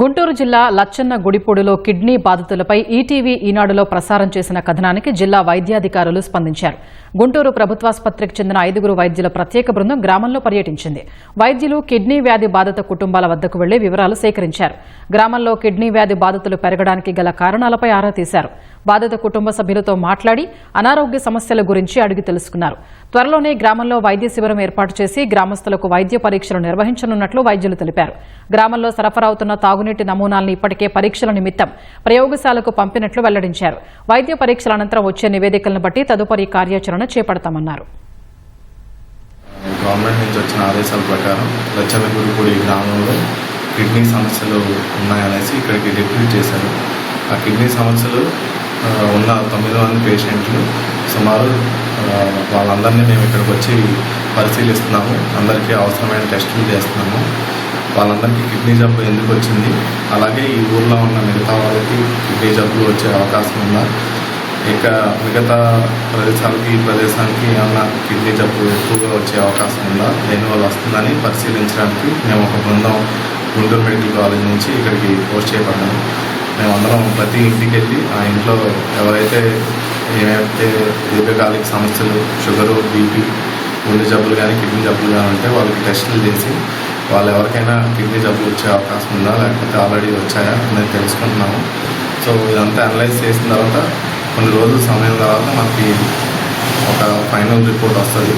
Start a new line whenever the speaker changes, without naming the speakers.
గుంటూరు జిల్లా లచ్చన్న గుడిపూడిలో కిడ్నీ బాధితులపై ఈటీవీ ఈనాడులో ప్రసారం చేసిన కథనానికి జిల్లా వైద్యాధికారులు స్పందించారు. గుంటూరు ప్రభుత్వాసుపత్రికి చెందిన ఐదుగురు వైద్యుల ప్రత్యేక బృందం గ్రామంలో పర్యటించింది. వైద్యులు కిడ్నీ వ్యాధి బాధిత కుటుంబాల వద్దకు వెళ్ళి వివరాలు సేకరించారు. గ్రామంలో కిడ్నీ వ్యాధి బాధితులు పెరగడానికి గల కారణాలపై ఆరా తీశారు. బాధిత కుటుంబ సభ్యులతో మాట్లాడి అనారోగ్య సమస్యల గురించి అడిగి తెలుసుకున్నారు. త్వరలోనే గ్రామంలో వైద్య శిబిరం ఏర్పాటు చేసి గ్రామస్తులకు వైద్య పరీక్షలు నిర్వహించనున్నట్లు వైద్యులు తెలిపారు. గ్రామంలో సరఫరా అవుతున్న తాగునీటి నమూనాలను ఇప్పటికే పరీక్షల నిమిత్తం ప్రయోగశాలకు పంపినట్లు వెల్లడించారు. వైద్య పరీక్షల అనంతరం వచ్చే నివేదికలను బట్టి తదుపరి కార్యాచరణ చేపడతామన్నారు.
గవర్నమెంట్ నుంచి వచ్చిన ఆదేశాల ప్రకారం లచ్చనగురిపూడి గ్రామంలో కిడ్నీ సమస్యలు ఉన్నాయనేసి ఇక్కడికి డిప్యూట్ చేశారు. ఆ కిడ్నీ సమస్యలు ఉన్న తొమ్మిది మంది పేషెంట్లు సుమారు వాళ్ళందరినీ మేము ఇక్కడికి వచ్చి పరిశీలిస్తున్నాము. అందరికీ అవసరమైన టెస్టులు చేస్తున్నాము. వాళ్ళందరికీ కిడ్నీ జబ్బు ఎందుకు వచ్చింది? అలాగే ఈ ఊర్లో ఉన్న మిగతా వాళ్ళకి కిడ్నీ జబ్బులు వచ్చే అవకాశం ఉందా? ఇక మిగతా ప్రదేశాలకి ఈ ప్రదేశానికి ఏమన్నా కిడ్నీ జబ్బు ఎక్కువగా వచ్చే అవకాశం ఉందా? దేనివల్ల వస్తుందని పరిశీలించడానికి మేము ఒక బృందం గుంటూరు మెడికల్ కాలేజ్ నుంచి ఇక్కడికి పోస్ట్ చేయబడ్డాము. మేమందరం ప్రతి ఇంటికి వెళ్ళి ఆ ఇంట్లో ఎవరైతే ఏమైతే దీర్ఘకాలిక సమస్యలు షుగరు బీపీ గుండె జబ్బులు కానీ కిడ్నీ జబ్బులు కానీ ఉంటే వాళ్ళకి టెస్టులు చేసి వాళ్ళు ఎవరికైనా కిడ్నీ జబ్బులు వచ్చే అవకాశం ఉందా లేకపోతే ఆల్రెడీ వచ్చాయా అనేది తెలుసుకుంటున్నాము. సో ఇదంతా అనలైజ్ చేసిన తర్వాత కొన్ని రోజుల సమయం తర్వాత మనకి ఒక ఫైనల్ రిపోర్ట్ వస్తుంది.